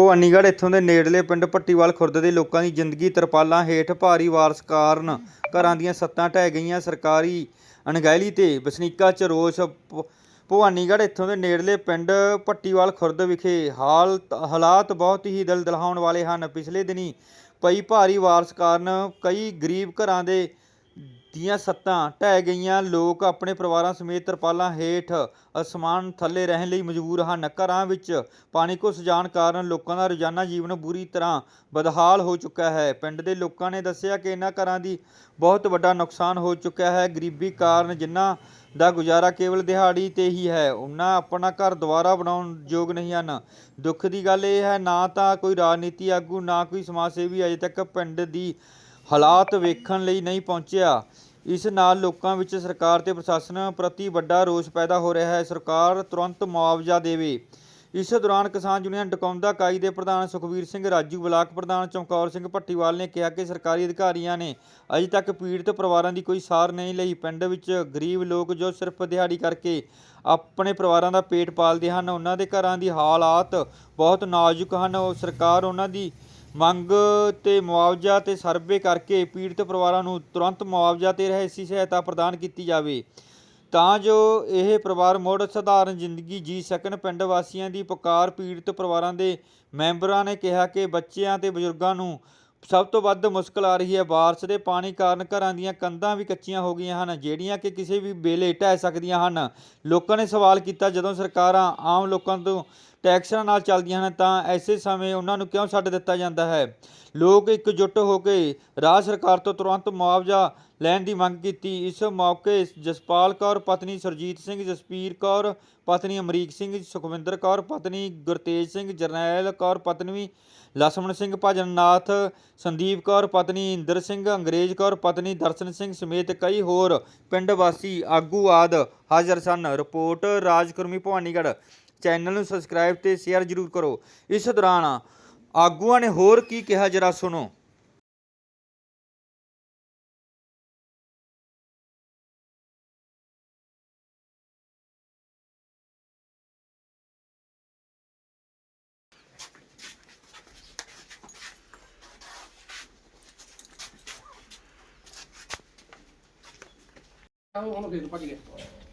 ਭਵਾਨੀਗੜ੍ਹ ਇੱਥੋਂ ਦੇ ਨੇੜਲੇ ਪਿੰਡ ਭੱਟੀਵਾਲ ਖੁਰਦ ਦੇ ਲੋਕਾਂ ਦੀ ਜ਼ਿੰਦਗੀ ਤਰਪਾਲਾਂ ਹੇਠ ਭਾਰੀ ਵਾਰਸ਼ ਕਾਰਨ ਘਰਾਂ ਦੀਆਂ ਸੱਤਾਂ ਢਹਿ ਗਈਆਂ ਸਰਕਾਰੀ ਅਣਗਹਿਲੀ ਤੇ ਵਸਨੀਕਾਂ 'ਚ ਰੋਸ। ਭ- ਭਵਾਨੀਗੜ੍ਹ ਇੱਥੋਂ ਦੇ ਨੇੜਲੇ ਪਿੰਡ ਭੱਟੀਵਾਲ ਖੁਰਦ ਵਿਖੇ ਹਾਲ ਹਾਲਾਤ ਬਹੁਤ ਹੀ ਦਿਲ ਦਹਿਲਾਉਣ ਵਾਲੇ ਹਨ। ਪਿਛਲੇ ਦਿਨੀ ਪਈ ਭਾਰੀ ਵਾਰਸ਼ ਕਾਰਨ ਕਈ ਗਰੀਬ ਘਰਾਂ ਦੇ ਦੀਆਂ ਸੱਤਾਂ ਢਹਿ ਗਈਆਂ। ਲੋਕ ਆਪਣੇ ਪਰਿਵਾਰਾਂ ਸਮੇਤ ਤਰਪਾਲਾਂ ਹੇਠ ਅਸਮਾਨ ਥੱਲੇ ਰਹਿਣ ਲਈ ਮਜਬੂਰ ਹਨ। ਘਰਾਂ ਵਿੱਚ ਪਾਣੀ ਘੁਸ ਜਾਣ ਕਾਰਨ ਲੋਕਾਂ ਦਾ ਰੋਜ਼ਾਨਾ ਜੀਵਨ ਬੁਰੀ ਤਰ੍ਹਾਂ ਬਦਹਾਲ ਹੋ ਚੁੱਕਾ ਹੈ। ਪਿੰਡ ਦੇ ਲੋਕਾਂ ਨੇ ਦੱਸਿਆ ਕਿ ਇਹਨਾਂ ਘਰਾਂ ਦੀ ਬਹੁਤ ਵੱਡਾ ਨੁਕਸਾਨ ਹੋ ਚੁੱਕਾ ਹੈ। ਗਰੀਬੀ ਕਾਰਨ ਜਿਨ੍ਹਾਂ ਦਾ ਗੁਜ਼ਾਰਾ ਕੇਵਲ ਦਿਹਾੜੀ ਤੇ ਹੀ ਹੈ ਉਹਨਾਂ ਆਪਣਾ ਘਰ ਦੁਬਾਰਾ ਬਣਾਉਣ ਯੋਗ ਨਹੀਂ ਹਨ। ਦੁੱਖ ਦੀ ਗੱਲ ਇਹ ਹੈ, ਨਾ ਤਾਂ ਕੋਈ ਰਾਜਨੀਤੀ ਆਗੂ, ਨਾ ਕੋਈ ਸਮਾਜ ਸੇਵੀ ਅਜੇ ਤੱਕ ਪਿੰਡ ਦੀ ਹਾਲਾਤ ਵੇਖਣ ਲਈ ਨਹੀਂ ਪਹੁੰਚਿਆ। ਇਸ ਨਾਲ ਲੋਕਾਂ ਵਿੱਚ ਸਰਕਾਰ ਤੇ ਪ੍ਰਸ਼ਾਸਨ ਪ੍ਰਤੀ ਵੱਡਾ ਰੋਸ ਪੈਦਾ ਹੋ ਰਿਹਾ ਹੈ। ਸਰਕਾਰ ਤੁਰੰਤ ਮੁਆਵਜ਼ਾ ਦੇਵੇ। ਇਸ ਦੌਰਾਨ ਕਿਸਾਨ ਯੂਨੀਅਨ ਡਕੌਂਦਾ ਕਾਈ ਦੇ ਪ੍ਰਧਾਨ ਸੁਖਵੀਰ ਸਿੰਘ, ਰਾਜੂ ਬਲਾਕ ਪ੍ਰਧਾਨ ਚਮਕੌਰ ਸਿੰਘ ਭੱਟੀਵਾਲ ਨੇ ਕਿਹਾ ਕਿ ਸਰਕਾਰੀ ਅਧਿਕਾਰੀਆਂ ਨੇ ਅਜੇ ਤੱਕ ਪੀੜਤ ਪਰਿਵਾਰਾਂ ਦੀ ਕੋਈ ਸਾਰ ਨਹੀਂ ਲਈ। ਪਿੰਡ ਵਿੱਚ ਗਰੀਬ ਲੋਕ ਜੋ ਸਿਰਫ ਦਿਹਾੜੀ ਕਰਕੇ ਆਪਣੇ ਪਰਿਵਾਰਾਂ ਦਾ ਪੇਟ ਪਾਲਦੇ ਹਨ, ਉਹਨਾਂ ਦੇ ਘਰਾਂ ਦੀ ਹਾਲਾਤ ਬਹੁਤ ਨਾਜ਼ੁਕ ਹਨ। ਉਹ ਸਰਕਾਰ ਉਹਨਾਂ ਦੀ ਮੰਗ ਤੇ ਮੁਆਵਜ਼ਾ ਤੇ ਸਰਵੇ ਕਰਕੇ ਪੀੜਤ ਪਰਿਵਾਰਾਂ ਨੂੰ ਤੁਰੰਤ ਮੁਆਵਜ਼ਾ ਤੇ ਰਹਿਸੀ ਸਹਾਇਤਾ ਪ੍ਰਦਾਨ ਕੀਤੀ ਜਾਵੇ। ਤਾਂ ਜੋ ਇਹ ਪਰਿਵਾਰ ਮੁੜ ਸਧਾਰਨ ਜ਼ਿੰਦਗੀ ਜੀ ਸਕਣ, ਪਿੰਡ ਵਾਸੀਆਂ ਦੀ ਪੁਕਾਰ ਪੀੜਤ ਪਰਿਵਾਰਾਂ ਦੇ ਮੈਂਬਰਾਂ ਨੇ ਕਿਹਾ ਕਿ ਬੱਚਿਆਂ ਤੇ ਬਜ਼ੁਰਗਾਂ ਨੂੰ ਸਭ ਤੋਂ ਵੱਧ ਮੁਸ਼ਕਲ ਆ ਰਹੀ ਹੈ। ਬਾਰਿਸ਼ ਦੇ ਪਾਣੀ ਕਾਰਨ ਘਰਾਂ ਦੀਆਂ ਕੰਧਾਂ ਵੀ ਕੱਚੀਆਂ ਹੋ ਗਈਆਂ ਹਨ, ਜਿਹੜੀਆਂ ਕਿ ਕਿਸੇ ਵੀ ਵੇਲੇ ਢਹਿ ਸਕਦੀਆਂ ਹਨ। ਲੋਕਾਂ ਨੇ ਸਵਾਲ ਕੀਤਾ, ਜਦੋਂ ਸਰਕਾਰਾਂ ਆਮ ਲੋਕਾਂ ਤੋਂ ਟੈਕਸਾਂ ਨਾਲ ਚੱਲਦੀਆਂ ਹਨ, ਤਾਂ ਐਸੇ ਸਮੇਂ ਉਹਨਾਂ ਨੂੰ ਕਿਉਂ ਛੱਡ ਦਿੱਤਾ ਜਾਂਦਾ ਹੈ? ਲੋਕ ਇਕਜੁੱਟ ਹੋ ਕੇ ਰਾਜ ਸਰਕਾਰ ਤੋਂ ਤੁਰੰਤ ਮੁਆਵਜ਼ਾ ਲੈਣ ਦੀ ਮੰਗ ਕੀਤੀ। ਇਸ ਮੌਕੇ ਜਸਪਾਲ ਕੌਰ, ਪਤਨੀ ਸੁਰਜੀਤ ਸਿੰਘ, ਜਸਪੀਰ ਕੌਰ, ਪਤਨੀ ਅਮਰੀਕ ਸਿੰਘ, ਸੁਖਵਿੰਦਰ ਕੌਰ, ਪਤਨੀ ਗੁਰਤੇਜ ਸਿੰਘ, ਜਰਨੈਲ ਕੌਰ, ਪਤਨੀ ਲਛਮਣ ਸਿੰਘ, ਭਜਨਨਾਥ ਸੰਦੀਪ ਕੌਰ, ਪਤਨੀ ਇੰਦਰ ਸਿੰਘ, ਅੰਗਰੇਜ਼ ਕੌਰ, ਪਤਨੀ ਦਰਸ਼ਨ ਸਿੰਘ ਸਮੇਤ ਕਈ ਹੋਰ ਪਿੰਡ ਵਾਸੀ ਆਗੂ ਆਦ ਹਾਜ਼ਰ ਸਨ। ਰਿਪੋਰਟ ਰਾਜਕੁਰਮੀ ਭਵਾਨੀਗੜ੍ਹ। ਚੈਨਲ ਨੂੰ ਸਬਸਕ੍ਰਾਈਬ ਤੇ ਸ਼ੇਅਰ ਜ਼ਰੂਰ ਕਰੋ। ਇਸ ਦੌਰਾਨ ਆਗੂਆਂ ਨੇ ਹੋਰ ਕੀ ਕਿਹਾ, ਜਰਾ ਸੁਣੋ। ਹੁਣ ਖੇਤ ਭੱਜ ਗਿਆ।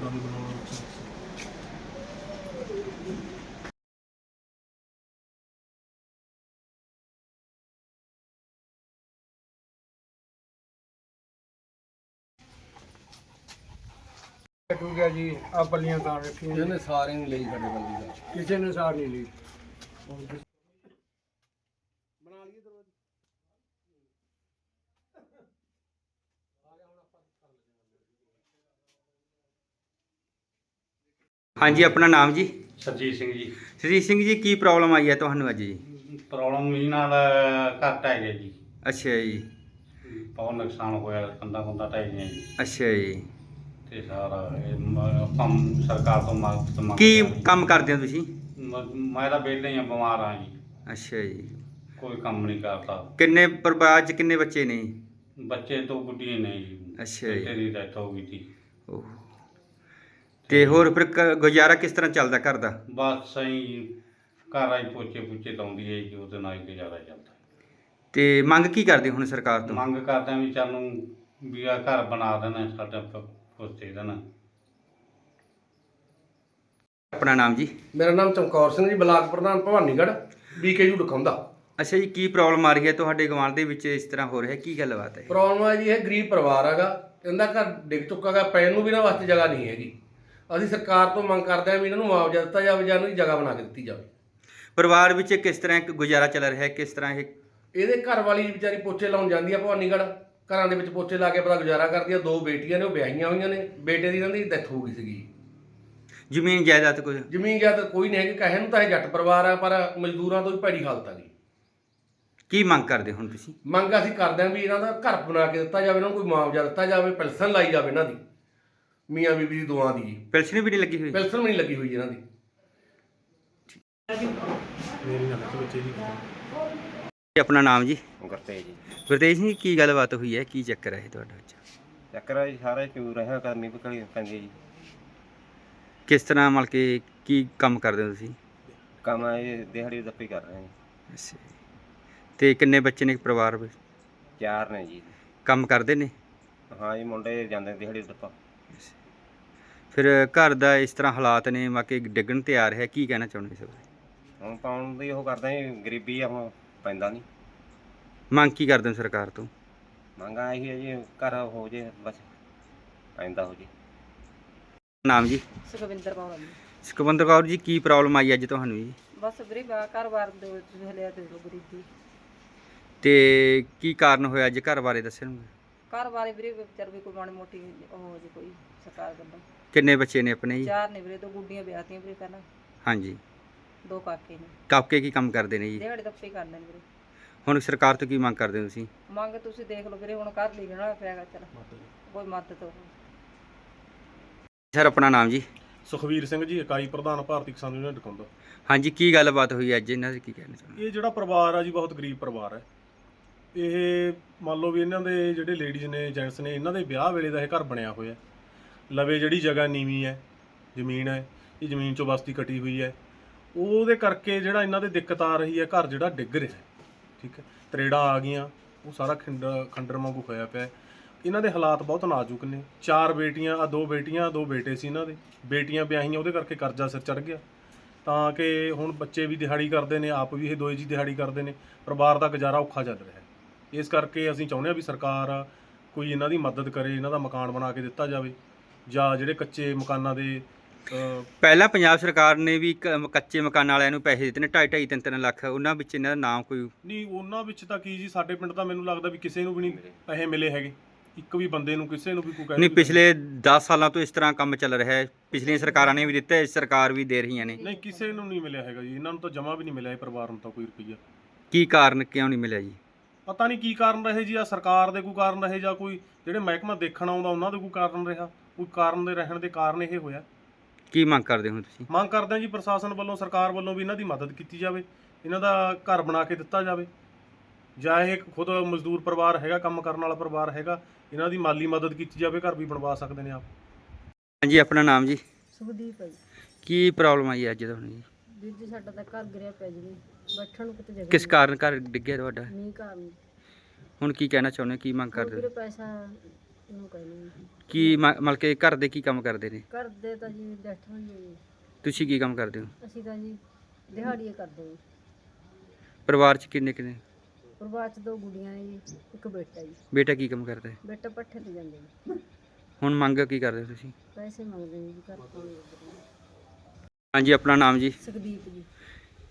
ਫੋਟੋ ਟਿਕਾ ਦੇਣਾ ਟੂ ਗਿਆ ਜੀ ਆ ਪੱਲੀਆਂ ਤਾਂ ਰੱਖੀਆਂ ਇਹਨੇ ਸਾਰੇ ਨਹੀਂ ਲਈ ਸਾਡੇ ਬੰਦੀ ਦਾ। ਕਿਸੇ ਨੇ ਸਾਰ ਨਹੀਂ ਲਈ। ਹਾਂਜੀ ਆਪਣਾ ਨਾਮ ਜੀ? ਸਰਜੀਤ ਸਿੰਘ ਜੀ। ਸ੍ਰੀ ਸਿੰਘ ਜੀ ਕੀ ਪ੍ਰੋਬਲਮ ਆਈ ਹੈ ਤੁਹਾਨੂੰ ਅੱਜ ਜੀ? ਪ੍ਰੋਬਲਮ ਮੀਂਹ ਨਾਲ ਘਰ ਢਹਿ ਗਿਆ ਜੀ। ਅੱਛਾ ਜੀ। ਬਹੁਤ ਨੁਕਸਾਨ ਹੋਇਆ ਕੰਦਾ ਕੁੰਦਾ ਢਹਿ ਗਈਆਂ ਜੀ। ਅੱਛਾ ਜੀ। ਤੇ ਸਾਰਾ ਇਹ ਮ- ਕੰਮ ਸਰਕਾਰ ਤੋਂ ਮਦਦ ਮੰਗ ਕੀ। ਕੰਮ ਕਰਦੇ ਹੋ ਤੁਸੀਂ? ਮ- ਤਾਂ ਵਿਹਲੇ ਹੀ ਆ ਬਿਮਾਰ ਆ ਜੀ। ਅੱਛਾ ਜੀ। ਕੋਈ ਕੰਮ ਨਹੀਂ ਕਰਦਾ। ਕਿੰਨੇ ਪਰਿਵਾਰ ਚ ਕਿੰਨੇ ਬੱਚੇ ਨੇ? ਬੱਚੇ ਤੋਂ ਗੁੱਡੀਆਂ ਨੇ ਜੀ। ਅੱਛਾ ਜੀ। ਦੀ ਡੈਥ ਹੋ ਗਈ ਸੀ। ਓਹ। ਤੇ ਹੋਰ ਫਿਰ ਕ- ਗੁਜ਼ਾਰਾ ਕਿਸ ਤਰ੍ਹਾਂ ਚੱਲਦਾ ਘਰ ਦਾ? ਬਸ ਸਹੀ ਘਰ ਆਈ ਪੋਚੇ ਪੁੱਚੇ ਲਾਉਂਦੀ ਹੈ ਜੀ ਉਹਦੇ ਨਾਲ ਹੀ ਗੁਜ਼ਾਰਾ ਚੱਲਦਾ। ਤੇ ਮੰਗ ਕੀ ਕਰਦੇ ਹੁਣ ਸਰਕਾਰ ਤੋਂ? ਮੰਗ ਕਰਦੇ ਆ ਵੀ ਸਾਨੂੰ ਵੀ ਆ ਘਰ ਬਣਾ ਦੇਣਾ ਸਾਡਾ ਕੁਛ ਦੇ ਦੇਣਾ। ਆਪਣਾ ਨਾਮ ਜੀ? ਮੇਰਾ ਨਾਮ ਚਮਕੌਰ ਸਿੰਘ ਜੀ ਬਲਾਕ ਪ੍ਰਧਾਨ ਭਵਾਨੀਗੜ੍ਹ ਬੀਕੇਯੂ ਡਖਾਉਂਦਾ ਅੱਛਾ ਜੀ ਕੀ ਪ੍ਰੋਬਲਮ ਆ ਰਹੀ ਹੈ ਤੁਹਾਡੇ ਗਵਾਂਢ ਦੇ ਵਿੱਚ ਇਸ ਤਰ੍ਹਾਂ ਹੋ ਰਿਹਾ? ਕੀ ਗੱਲਬਾਤ ਹੈ? ਪ੍ਰੋਬਲਮ ਹੈ ਜੀ ਇਹ ਗਰੀਬ ਪਰਿਵਾਰ ਹੈਗਾ ਇਹਦਾ ਘਰ ਡਿੱਗ ਚੁੱਕਾ ਗਾ ਪੈਣ ਨੂੰ ਵੀ ਨਾ ਵਾਸਤੇ ਜਗ੍ਹਾ ਨਹੀਂ ਹੈਗੀ। ਅਸੀਂ ਸਰਕਾਰ ਤੋਂ ਮੰਗ ਕਰਦੇ ਹਾਂ ਵੀ ਇਹਨਾਂ ਨੂੰ ਮੁਆਵਜ਼ਾ ਦਿੱਤਾ ਜਾਵੇ ਜਾਂ ਇਹਨਾਂ ਦੀ ਜਗ੍ਹਾ ਬਣਾ ਕੇ ਦਿੱਤੀ ਜਾਵੇ। ਪਰਿਵਾਰ ਵਿੱਚ ਕਿਸ ਤਰ੍ਹਾਂ ਇੱਕ ਗੁਜ਼ਾਰਾ ਚੱਲ ਰਿਹਾ ਹੈ? ਕਿਸ ਤਰ੍ਹਾਂ ਇਹ ਇਹਦੇ ਘਰ ਵਾਲੀ ਵਿਚਾਰੀ ਪੋਚੇ ਲਾਉਣ ਜਾਂਦੀ ਆ ਭਵਾਨੀਗੜ੍ਹ। ਘਰਾਂ ਦੇ ਵਿੱਚ ਪੋਚੇ ਲਾ ਕੇ ਆਪਣਾ ਗੁਜ਼ਾਰਾ ਕਰਦੀਆਂ ਦੋ ਬੇਟੀਆਂ ਨੇ ਉਹ ਵਿਆਹੀਆਂ ਹੋਈਆਂ ਨੇ। ਬੇਟੇ ਦੀ ਇਹਨਾਂ ਦੀ ਡੈਥ ਹੋ ਗਈ ਸੀਗੀ। ਜ਼ਮੀਨ ਜਾਇਦਾਦ ਕੋਈ? ਜ਼ਮੀਨ ਜਾਇਦਾਦ ਕੋਈ ਨਹੀਂ ਹੈਗੀ। ਕਹੇ ਨੂੰ ਤਾਂ ਇਹ ਜੱਟ ਪਰਿਵਾਰ ਆ ਪਰ ਮਜ਼ਦੂਰਾਂ ਤੋਂ ਵੀ ਭੈੜੀ ਹਾਲਤ ਆ ਗਈ ਕੀ ਮੰਗ ਕਰਦੇ ਹੁਣ ਤੁਸੀਂ? ਮੰਗ ਅਸੀਂ ਕਰਦੇ ਹਾਂ ਵੀ ਇਹਨਾਂ ਦਾ ਘਰ ਬਣਾ ਕੇ ਦਿੱਤਾ ਜਾਵੇ ਇਹਨਾਂ ਨੂੰ ਕੋਈ ਮੁਆਵਜ਼ਾ ਦਿੱਤਾ ਜਾਵੇ ਪੈਨਸ਼ਨ ਲਾਈ ਜਾਵੇ ਇਹਨਾਂ ਦੀ। ਮੀਆਂ ਬੀਬੀ ਦੀ ਦੁਆ ਦੀ। ਜੀ ਪੈਨਸ਼ਨ ਵੀ ਨਹੀਂ ਲੱਗੀ ਹੋਈ? ਪੈਨਸ਼ਨ ਵੀ ਨਹੀਂ ਲੱਗੀ ਹੋਈ ਜੀ ਇਹਨਾਂ ਦੀ। ਆਪਣਾ ਨਾਮ ਜੀ? ਗੁਰਤੇਜ ਜੀ। ਗੁਰਤੇਜ ਸਿੰਘ ਜੀ, ਕੀ ਗੱਲਬਾਤ ਹੋਈ ਹੈ? ਕੀ ਚੱਕਰ ਹੈ ਇਹ ਤੁਹਾਡਾ ਅੱਜ ਚੱਕਰ ਆ ਜੀ ਸਾਰਾ ਚੂਰ ਰਿਹਾ ਕਰਨੀ ਪਕੜੀ ਪੈਂਦੀ ਹੈ ਜੀ। ਕਿਸ ਤਰ੍ਹਾਂ ਮਤਲਬ ਕਿ ਕੀ ਕੰਮ ਕਰਦੇ ਹੋ ਤੁਸੀਂ? ਕੰਮ ਆ ਇਹ ਦਿਹਾੜੀ ਦੱਪੀ ਕਰ ਰਹੇ ਹਾਂ ਜੀ। ਅੱਛਾ ਜੀ। ਤੇ ਕਿੰਨੇ ਬੱਚੇ ਨੇ ਪਰਿਵਾਰ ਵਿੱਚ? ਚਾਰ ਨੇ ਜੀ। ਕੰਮ ਕਰਦੇ ਨੇ? ਹਾਂ ਜੀ ਮੁੰਡੇ ਜਾਂਦੇ ਦਿਹਾੜੀ ਦੱਪਾ। ਫਿਰ ਘਰ ਦਾ ਇਸ ਤਰ੍ਹਾਂ ਹਾਲਾਤ ਨੇ ਮਾ ਕਿ ਡਿੱਗਣ ਤੇ ਆ ਰਿਹਾ ਕੀ ਕਹਿਣਾ ਚਾਹੁੰਦੇ ਸਭ ਹੁਣ ਪਾਉਣ ਦੀ ਉਹ ਕਰਦਾ ਜੀ ਗਰੀਬੀ ਆ ਹੁਣ ਪੈਂਦਾ ਨਹੀਂ। ਮੰਗ ਕੀ ਕਰਦੇ ਹੋ ਸਰਕਾਰ ਤੋਂ? ਮੰਗਾ ਇਹੀ ਹੈ ਜੀ ਘਰ ਹੋ ਜੇ ਬਸ ਪੈਂਦਾ ਹੋ ਜੇ। ਨਾਮ ਜੀ? ਸੁਖਵਿੰਦਰ ਕੌਰ ਆ ਜੀ। ਸੁਖਵੰਦਰ ਕੌਰ ਜੀ ਕੀ ਪ੍ਰੋਬਲਮ ਆਈ ਅੱਜ ਤੁਹਾਨੂੰ ਜੀ? ਬਸ ਵੀਰੇ ਬਾ ਘਰ-ਬਾਰ ਦੇ ਵਿੱਚ ਹਲਿਆ ਤੇ ਗਰੀਬੀ। ਤੇ ਕੀ ਕਾਰਨ ਹੋਇਆ ਅੱਜ ਘਰ ਬਾਰੇ ਦੱਸਣਗੇ? ਘਰ ਬਾਰੇ ਵੀਰੇ ਵਿਚਾਰ ਵੀ ਕੋਈ ਮਾੜੀ ਮੋਟੀ ਉਹ ਜੀ ਕੋਈ ਸਰਕਾਰ ਵੱਲੋਂ। ਕਿੰਨੇ ਬੱਚੇ ਨੇ ਆਪਣੇ ਜੀ? ਚਾਰ ਨੇ ਵੀਰੇ ਦੋ ਗੁੱਡੀਆਂ ਵਿਆਹਤੀਆਂ ਵੀਰੇ ਪਹਿਲਾਂ। ਹਾਂਜੀ। ਦੋ ਕਾਕੇ ਨੇ। ਕਾਕੇ ਕੀ ਕੰਮ ਕਰਦੇ ਨੇ ਜੀ? ਦਿਹਾੜੀ ਦੱਪੇ ਹੀ ਕਰਦੇ ਨੇ ਵੀਰੇ। ਹੁਣ ਸਰਕਾਰ ਤੋਂ ਕੀ ਮੰਗ ਕਰਦੇ ਹੋ ਤੁਸੀਂ? ਮੰਗ ਤੁਸੀਂ ਦੇਖ ਲਓ ਵੀਰੇ ਹੁਣ ਘਰ ਲਈ ਰਹਿਣਾ ਪਿਆਗਾ ਚਲ। ਕੋਈ ਮਦਦ ਹੋ ਸਰ ਆਪਣਾ ਨਾਮ ਜੀ? ਸੁਖਵੀਰ ਸਿੰਘ ਜੀ ਇਕਾਈ ਪ੍ਰਧਾਨ ਭਾਰਤੀ ਕਿਸਾਨ ਯੂਨੀਅਨ ਟਕੰਦਾ। ਹਾਂਜੀ ਕੀ ਗੱਲਬਾਤ ਹੋਈ ਅੱਜ? ਇਹਨਾਂ ਦੇ ਕੀ ਕਹਿਣਾ ਚਾਹੁੰਦੇ ਇਹ ਜਿਹੜਾ ਪਰਿਵਾਰ ਆ ਜੀ ਬਹੁਤ ਗਰੀਬ ਪਰਿਵਾਰ ਹੈ। ਇਹ ਮੰਨ ਲਓ ਵੀ ਇਹਨਾਂ ਦੇ ਜਿਹੜੇ ਲੇਡੀਜ਼ ਨੇ ਜੈਂਟਸ ਨੇ ਇਹਨਾਂ ਦੇ ਵਿਆਹ ਵੇਲੇ ਦਾ ਇਹ ਘਰ ਬਣਿਆ ਹੋਇਆ ਲਵੇ ਜਿਹੜੀ ਜਗ੍ਹਾ ਨੀਵੀਂ ਹੈ, ਜ਼ਮੀਨ ਹੈ, ਇਹ ਜ਼ਮੀਨ ਚੋਂ ਬਸਤੀ ਕਟੀ ਹੋਈ ਹੈ। ਉਹਦੇ ਕਰਕੇ ਜਿਹੜਾ ਇਹਨਾਂ ਦੇ ਦਿੱਕਤ ਆ ਰਹੀ ਹੈ, ਘਰ ਜਿਹੜਾ ਡਿੱਗ ਰਿਹਾ ਠੀਕ ਹੈ। ਤਰੇੜਾਂ ਆ ਗਈਆਂ, ਉਹ ਸਾਰਾ ਖੰਡਰ ਖੰਡਰ ਵਾਂਗੂ ਹੋਇਆ ਪਿਆ ਇਹਨਾਂ ਦੇ ਹਾਲਾਤ ਬਹੁਤ ਨਾਜ਼ੁਕ ਨੇ। ਚਾਰ ਬੇਟੀਆਂ ਆ ਦੋ ਬੇਟੀਆਂ ਦੋ ਬੇਟੇ ਸੀ ਇਹਨਾਂ ਦੇ। ਬੇਟੀਆਂ ਵਿਆਹੀਆਂ, ਉਹਦੇ ਕਰਕੇ ਕਰਜ਼ਾ ਸਿਰ ਚੜ ਗਿਆ। ਤਾਂ ਕਿ ਹੁਣ ਬੱਚੇ ਵੀ ਦਿਹਾੜੀ ਕਰਦੇ ਨੇ, ਆਪ ਵੀ ਇਹ ਦੋਏ ਜੀ ਦਿਹਾੜੀ ਕਰਦੇ ਨੇ, ਪਰਿਵਾਰ ਦਾ ਗੁਜ਼ਾਰਾ ਔਖਾ ਚੱਲ ਰਿਹਾ ਹੈ। ਇਸ ਕਰਕੇ ਅਸੀਂ ਚਾਹੁੰਦੇ ਹਾਂ ਵੀ ਸਰਕਾਰ ਕੋਈ ਇਹਨਾਂ ਦੀ ਮਦਦ ਕਰੇ, ਇਹਨਾਂ ਦਾ ਮਕਾਨ ਬਣਾ ਕੇ ਦਿੱਤਾ ਜਾਵੇ। ਜਾਂ ਜਿਹੜੇ ਕੱਚੇ ਮਕਾਨਾਂ ਦੇ ਪਹਿਲਾਂ ਪੰਜਾਬ ਸਰਕਾਰ ਨੇ ਵੀ ਕ- ਕੱਚੇ ਮਕਾਨ ਵਾਲਿਆਂ ਨੂੰ ਪੈਸੇ ਦਿੱਤੇ ਨੇ 2.5 2.5 3 3 ਲੱਖ ਉਹਨਾਂ ਵਿੱਚ ਇਹਨਾਂ ਦਾ ਨਾਮ ਕੋਈ ਨਹੀਂ ਉਹਨਾਂ ਵਿੱਚ ਤਾਂ ਕੀ ਜੀ ਸਾਡੇ ਪਿੰਡ ਤਾਂ ਮੈਨੂੰ ਲੱਗਦਾ ਵੀ ਕਿਸੇ ਨੂੰ ਵੀ ਨਹੀਂ ਪੈਸੇ ਮਿਲੇ ਹੈਗੇ। ਇੱਕ ਵੀ ਬੰਦੇ ਨੂੰ ਕਿਸੇ ਨੂੰ ਵੀ ਕੋਈ ਨਹੀਂ ਕਹਿ ਪਿਛਲੇ 10 ਸਾਲਾਂ ਤੋਂ ਇਸ ਤਰ੍ਹਾਂ ਕੰਮ ਚੱਲ ਰਿਹਾ ਹੈ। ਪਿਛਲੀਆਂ ਸਰਕਾਰਾਂ ਨੇ ਵੀ ਦਿੱਤੇ ਇਸ ਸਰਕਾਰ ਵੀ ਦੇ ਰਹੀਆਂ ਨੇ। ਨਹੀਂ ਕਿਸੇ ਨੂੰ ਨਹੀਂ ਮਿਲਿਆ ਹੈਗਾ ਜੀ ਇਹਨਾਂ ਨੂੰ ਤਾਂ ਜਮਾ ਵੀ ਨਹੀਂ ਮਿਲਿਆ ਇਹ ਪਰਿਵਾਰ ਨੂੰ ਤਾਂ ਕੋਈ ਰੁਪਈਆ। ਕੀ ਕਾਰਨ ਕਿਉਂ ਨਹੀਂ ਮਿਲਿਆ ਜੀ? ਪਤਾ ਨਹੀਂ ਕੀ ਕਾਰਨ ਰਹੇ ਜੀ ਆ ਸਰਕਾਰ ਦੇ ਕੋਈ ਕਾਰਨ ਰਹੇ ਜਾਂ ਕੋਈ ਜਿਹੜੇ ਮਹਿਕਮਾ ਦੇਖਣ ਆਉਂਦਾ ਉਹਨਾਂ ਦੇ ਕੋਈ ਕਾਰਨ ਰਿਹਾ। ਕੋਈ ਕਾਰਨ ਦੇ ਰਹਿਣ ਦੇ ਕਾਰਨ ਇਹ ਹੋਇਆ। ਕੀ ਮੰਗ ਕਰਦੇ ਹੋ ਤੁਸੀਂ? ਮੰਗ ਕਰਦੇ ਹਾਂ ਜੀ ਪ੍ਰਸ਼ਾਸਨ ਵੱਲੋਂ ਸਰਕਾਰ ਵੱਲੋਂ ਵੀ ਇਹਨਾਂ ਦੀ ਮਦਦ ਕੀਤੀ ਜਾਵੇ ਇਹਨਾਂ ਦਾ ਘਰ ਬਣਾ ਕੇ ਦਿੱਤਾ ਜਾਵੇ। ਜਾਂ ਇਹ ਖੁਦ ਮਜ਼ਦੂਰ ਪਰਿਵਾਰ ਹੈਗਾ ਕੰਮ ਕਰਨ ਵਾਲਾ ਪਰਿਵਾਰ ਹੈਗਾ ਇਹਨਾਂ ਦੀ ਮਾਲੀ ਮਦਦ ਕੀਤੀ ਜਾਵੇ ਘਰ ਵੀ ਬਣਵਾ ਸਕਦੇ ਨੇ ਆਪ। ਹਾਂਜੀ ਆਪਣਾ ਨਾਮ ਜੀ? ਸੁਖਦੀਪ ਹੈ ਕੀ ਪ੍ਰੋਬਲਮ ਆਈ ਅੱਜ ਤੁਹਾਨੂੰ ਜੀ? ਵੀਰ ਜੀ ਸਾਡਾ ਤਾਂ ਘਰ ਗਿਰਿਆ ਪਿਆ ਜੀ। ਬੈਠਣ ਨੂੰ ਕਿਤੇ ਜਗ੍ਹਾ ਕਿਸ ਕਾਰਨ ਘਰ ਡਿੱਗਿਆ ਤੁਹਾਡਾ? ਨਹੀਂ ਕਾਰਨ। ਹੁਣ ਕੀ ਕਹਿਣਾ ਚਾਹੁੰਦੇ ਹੋ? ਕੀ ਮੰਗ ਕਰਦੇ ਹੋ? ਪੈਸਾ ਨੂੰ ਕਹਿੰਦੇ ਕੀ ਮ- ਮਤਲਬ ਕਿ ਘਰ ਦੇ ਕੀ ਕੰਮ ਕਰਦੇ ਨੇ? ਘਰ ਦੇ ਤਾਂ ਜੀ ਡੈਥ ਹੋਈ ਜੀ ਤੁਸੀਂ ਕੀ ਕੰਮ ਕਰਦੇ ਹੋ? ਅਸੀਂ ਤਾਂ ਜੀ ਦਿਹਾੜੀਏ ਕਰਦੇ ਜੀ। ਪਰਿਵਾਰ 'ਚ ਕਿੰਨੇ ਕਿੰਨੇ ਪਰਿਵਾਰ ਚ ਦੋ ਗੁੱਡੀਆਂ ਨੇ ਜੀ ਇੱਕ ਬੇਟਾ ਜੀ। ਬੇਟਾ ਕੀ ਕੰਮ ਕਰਦਾ ਹੈ? ਬੇਟਾ ਪੱਠੇ ਤੇ ਜਾਂਦੇ ਜੀ। ਹੁਣ ਮੰਗ ਕੀ ਕਰਦੇ ਹੋ ਤੁਸੀਂ? ਪੈਸੇ ਮੰਗਦੇ ਨੇ ਜੀ ਘਰ ਤੋਂ ਹਾਂਜੀ ਆਪਣਾ ਨਾਮ ਜੀ। ਸੁਖਦੀਪ ਜੀ।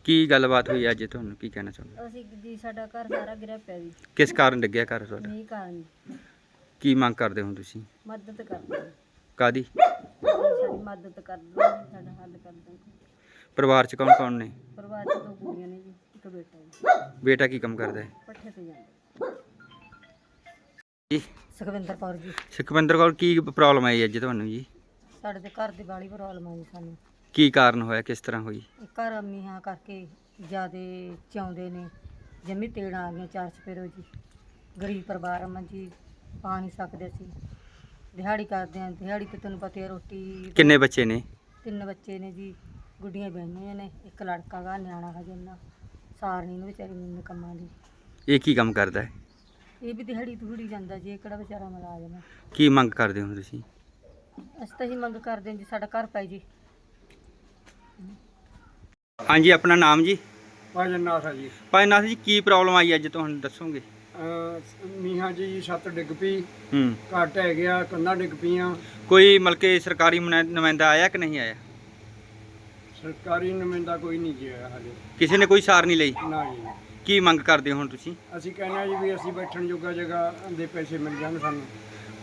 ਕੀ ਗੱਲਬਾਤ ਹੋਈ ਅੱਜ ਤੁਹਾਨੂੰ? ਕੀ ਕਹਿਣਾ ਚਾਹੁੰਦੇ? ਅਸੀਂ ਜੀ ਸਾਡਾ ਘਰ ਸਾਰਾ ਗਿਰਿਆ ਪਿਆ ਜੀ। ਕਿਸ ਕਾਰਨ ਡਿੱਗਿਆ ਘਰ ਤੁਹਾਡਾ? ਨਹੀਂ ਕਾਰਨ। ਕੀ ਮੰਗ ਕਰਦੇ ਹੋ ਤੁਸੀਂ? ਮਦਦ ਕਰ ਦਿਓ ਕਾਦੀ ਸਾਡੀ ਮਦਦ ਕਰ ਦਿਓ ਸਾਡਾ ਹੱਲ ਕਰ ਦਿਓ ਪਰਿਵਾਰ 'ਚ ਕੌਣ ਕੌਣ ਨੇ? ਪਰਿਵਾਰ ਚ ਦੋ ਕੁੜੀਆਂ ਨੇ ਜੀ ਇੱਕ ਬੇਟਾ ਜੀ ਬੇਟਾ ਕੀ ਕੰਮ ਕਰਦਾ ਹੈ? ਪੱਠੇ ਤੇ ਜਾਂਦੇ। ਜੀ। ਸੁਖਵਿੰਦਰ ਕੌਰ ਜੀ। ਸੁਖਵਿੰਦਰ ਕੌਰ ਕੀ ਪ੍ਰੋਬਲਮ ਆਈ ਅੱਜ ਤੁਹਾਨੂੰ ਜੀ? ਸਾਡੇ ਤੇ ਘਰ ਦੀ ਬਾਲੀ ਪ੍ਰੋਬਲਮ ਆ ਜੀ ਸਾਨੂੰ। ਕੀ ਕਾਰਨ ਹੋਇਆ ਕਿਸ ਤਰ੍ਹਾਂ ਹੋਈ? ਇਹ ਘਰ ਮੀਆਂ ਕਰਕੇ ਜਿਆਦੇ ਚਾਉਂਦੇ ਨੇ। ਜੰਮੀ ਤੇੜਾਂ ਆ ਗਈਆਂ ਚਾਰ ਚਪੇਰੋ ਜੀ। ਗਰੀਬ ਪਰਿਵਾਰ ਅਮਨ ਜੀ। ਪਾ ਨਹੀਂ ਸਕਦੇ ਅਸੀਂ। ਦਿਹਾੜੀ ਕਰਦੇ ਆ ਦਿਹਾੜੀ ਤੇ ਤੈਨੂੰ ਪਤਾ ਹੀ ਰੋਟੀ। ਕਿੰਨੇ ਬੱਚੇ ਨੇ? ਤਿੰਨ ਬੱਚੇ ਨੇ ਜੀ ਗੁੱਡੀਆਂ ਬਹਿਣੀਆਂ ਨੇ ਇੱਕ ਲੜਕਾ ਗਾ ਨਿਆਣਾ ਹਜੇ ਨਾ ਸਾਰਨੀ ਨੂੰ ਵਿਚਾਰੀ ਮੈਨੂੰ ਕੰਮਾਂ ਦੀ। ਇਹ ਕੀ ਕੰਮ ਕਰਦਾ ਹੈ? ਇਹ ਵੀ ਦਿਹਾੜੀ ਤੁਹੜੀ ਜਾਂਦਾ ਜੀ ਇਹ ਕਿਹੜਾ ਵਿਚਾਰਾ ਮੁਲਾਜ਼ਮ ਹੈ। ਕੀ ਮੰਗ ਕਰਦੇ ਹੋ ਤੁਸੀਂ? ਅਸੀਂ ਤਾਂ ਹੀ ਮੰਗ ਕਰਦੇ ਹਾਂ ਜੀ ਸਾਡਾ ਘਰ ਪੈ ਜੀ। ਹਾਂਜੀ ਆਪਣਾ ਨਾਮ ਜੀ? ਭਾਜਨ ਨਾਥ ਆ ਜੀ। ਭਾਈ ਨਾਥ ਜੀ ਕੀ ਪ੍ਰੋਬਲਮ ਆਈ ਅੱਜ ਤੁਹਾਨੂੰ ਦੱਸੋਗੇ? ਅਹ ਮੀਹਾਂ ਜੀ ਛੱਤ ਡਿੱਗ ਪਈ। ਹੂੰ। ਘਰ ਢਹਿ ਗਿਆ ਕੰਧਾਂ ਡਿੱਗ ਪਈਆਂ। ਕੋਈ ਮਤਲਬ ਕਿ ਸਰਕਾਰੀ ਨੁਮਾਇ- ਨੁਮਾਇੰਦਾ ਆਇਆ ਕਿ ਨਹੀਂ ਆਇਆ? ਸਰਕਾਰੀ ਨੁਮਾਇੰਦਾ ਕੋਈ ਨਹੀਂ ਜੀ ਆਇਆ ਹਾਲੇ ਕਿਸੇ ਨੇ ਕੋਈ ਸਾਰ ਨਹੀਂ ਲਈ? ਨਾ ਜੀ ਕੀ ਮੰਗ ਕਰਦੇ ਹੋ ਹੁਣ ਤੁਸੀਂ? ਅਸੀਂ ਕਹਿੰਦੇ ਆ ਜੀ ਵੀ ਅਸੀਂ ਬੈਠਣ ਜੋਗਾ ਜਗ੍ਹਾ ਦੇ ਪੈਸੇ ਮਿਲ ਜਾਣ ਸਾਨੂੰ।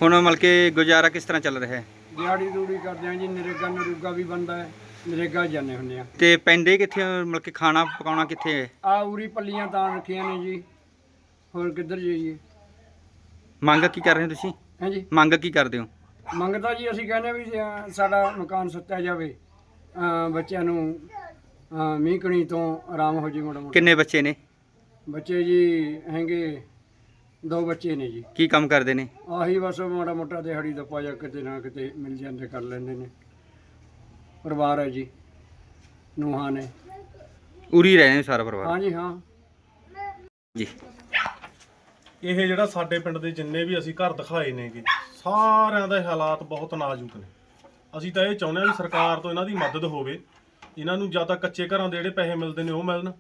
ਹੁਣ ਮਤਲਬ ਕਿ ਗੁਜ਼ਾਰਾ ਕਿਸ ਤਰ੍ਹਾਂ ਚੱਲ ਰਿਹਾ ਹੈ? ਦਿਹਾੜੀ ਦੂੜੀ ਕਰਦੇ ਆ ਜੀ ਨਰੇਗਾ ਨਰੂਗਾ ਵੀ ਬੰਦਾ ਹੈ। ਨਰੇਗਾ ਜਾਂਦੇ ਹੁੰਦੇ ਆ। ਤੇ ਪੈਂਦੇ ਕਿੱਥੇ ਹੋ? ਮਤਲਬ ਕਿ ਖਾਣਾ ਪਕਾਉਣਾ ਕਿੱਥੇ ਹੈ ਆ ਉਰੀ ਪੱਲੀਆਂ ਤਾਂ ਰੱਖੀਆਂ ਨੇ ਜੀ। ਹੋਰ ਕਿੱਧਰ ਜਾਈਏ? ਮੰਗ ਕੀ ਕਰ ਰਹੇ ਹੋ ਤੁਸੀਂ? ਹੈ ਜੀ ਮੰਗ ਕੀ ਕਰਦੇ ਹੋ? ਮੰਗਦਾ ਜੀ ਅਸੀਂ ਕਹਿੰਦੇ ਵੀ ਸਾਡਾ ਮਕਾਨ ਸੱਤਿਆ ਜਾਵੇ ਬੱਚਿਆਂ ਨੂੰ ਅਹ, ਮੀਂਹ ਕਣੀ ਤੋਂ ਆਰਾਮ ਹੋ ਜੇ ਮਾੜਾ ਮੋਟਾ। ਕਿੰਨੇ ਬੱਚੇ ਨੇ? ਬੱਚੇ ਜੀ ਹੈਗੇ ਦੋ ਬੱਚੇ ਨੇ ਜੀ। ਕੀ ਕੰਮ ਕਰਦੇ ਨੇ? ਆਹੀ ਬਸ ਮਾੜਾ ਮੋਟਾ ਦਿਹਾੜੀ ਦਾ ਪਾਇਆ ਕਿਤੇ ਨਾ ਕਿਤੇ ਮਿਲ ਜਾਂਦੇ ਕਰ ਲੈਂਦੇ ਨੇ। ਪਰਿਵਾਰ ਹੈ ਜੀ। ਨੂੰਹਾਂ ਨੇ। ਉਰੀ ਰਹੇ ਨੇ ਸਾਰਾ ਪਰਿਵਾਰ। ਹਾਂਜੀ ਹਾਂ। ਜੀ। ਇਹ ਜਿਹੜਾ ਸਾਡੇ ਪਿੰਡ ਦੇ ਜਿੰਨੇ ਵੀ ਅਸੀਂ ਘਰ ਦਿਖਾਏ ਨੇਗੇ ਸਾਰਿਆਂ ਦੇ ਹਾਲਾਤ ਬਹੁਤ ਨਾਜ਼ੁਕ ਨੇ। ਅਸੀਂ ਤਾਂ ਇਹ ਚਾਹੁੰਦੇ ਹਾਂ ਵੀ ਸਰਕਾਰ ਤੋਂ ਇਹਨਾਂ ਦੀ ਮਦਦ ਹੋਵੇ। ਇਹਨਾਂ ਨੂੰ ਜਾਂ ਤਾਂ ਕੱਚੇ ਘਰਾਂ ਦੇ ਜਿਹੜੇ ਪੈਸੇ ਮਿਲਦੇ ਨੇ ਉਹ ਮਿਲਣ।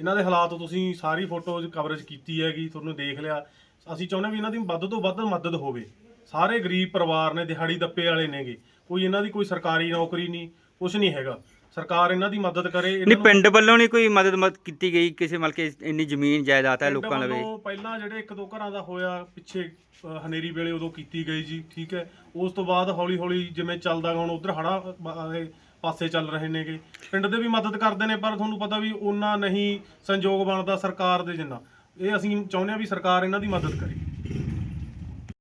ਇਹਨਾਂ ਦੇ ਹਾਲਾਤ ਤੁਸੀਂ ਸਾਰੀ ਫੋਟੋ ਕਵਰੇਜ ਕੀਤੀ ਹੈਗੀ ਤੁਹਾਨੂੰ ਦੇਖ ਲਿਆ। ਅਸੀਂ ਚਾਹੁੰਦੇ ਵੀ ਇਹਨਾਂ ਦੀ ਵੱਧ ਤੋਂ ਵੱਧ ਮਦਦ ਹੋਵੇ। ਸਾਰੇ ਗਰੀਬ ਪਰਿਵਾਰ ਨੇ ਦਿਹਾੜੀ ਦੱਪੇ ਵਾਲੇ ਨੇਗੇ। ਕੋਈ ਇਹਨਾਂ ਦੀ ਕੋਈ ਸਰਕਾਰੀ ਨੌਕਰੀ ਨਹੀਂ ਕੁਝ ਨਹੀਂ ਹੈਗਾ। ਸਰਕਾਰ ਇਹਨਾਂ ਦੀ ਮਦਦ ਕਰੇ ਇਹਨਾਂ ਨਹੀਂ ਨੂੰ- ਪਿੰਡ ਵੱਲੋਂ ਨਹੀਂ ਕੋਈ ਮਦਦ ਮਤ ਕੀਤੀ ਗਈ? ਕਿਸੇ ਮਤਲਬ ਕਿ ਇੰਨੀ ਜ਼ਮੀਨ ਜਾਇਦਾਦ ਹੈ ਲੋਕਾਂ ਲਵੇ? ਵੱਲੋਂ ਪਹਿਲਾਂ ਜਿਹੜੇ ਇੱਕ ਦੋ ਘਰਾਂ ਦਾ ਹੋਇਆ ਪਿੱਛੇ ਅ, ਹਨੇਰੀ ਵੇਲੇ ਉਦੋਂ ਕੀਤੀ ਗਈ ਜੀ ਠੀਕ ਹੈ। ਉਸ ਤੋਂ ਬਾਅਦ ਹੌਲੀ ਹੌਲੀ ਜਿਵੇਂ ਚੱਲਦਾ ਗਾ ਹੁਣ ਉਧਰ ਹੜਾ ਪਾਸੇ ਚੱਲ ਰਹੇ ਨੇਗੇ। ਪਿੰਡ ਦੇ ਵੀ ਮਦਦ ਕਰਦੇ ਨੇ ਪਰ ਤੁਹਾਨੂੰ ਪਤਾ ਵੀ ਉਹਨਾਂ ਨਹੀਂ ਸੰਯੋਗ ਬਣਦਾ ਸਰਕਾਰ ਦੇ ਜਿੰਨਾ। ਇਹ ਅਸੀਂ ਚਾਹੁੰਦੇ ਹਾਂ ਵੀ ਸਰਕਾਰ ਇਹਨਾਂ ਦੀ ਮਦਦ ਕਰੇ।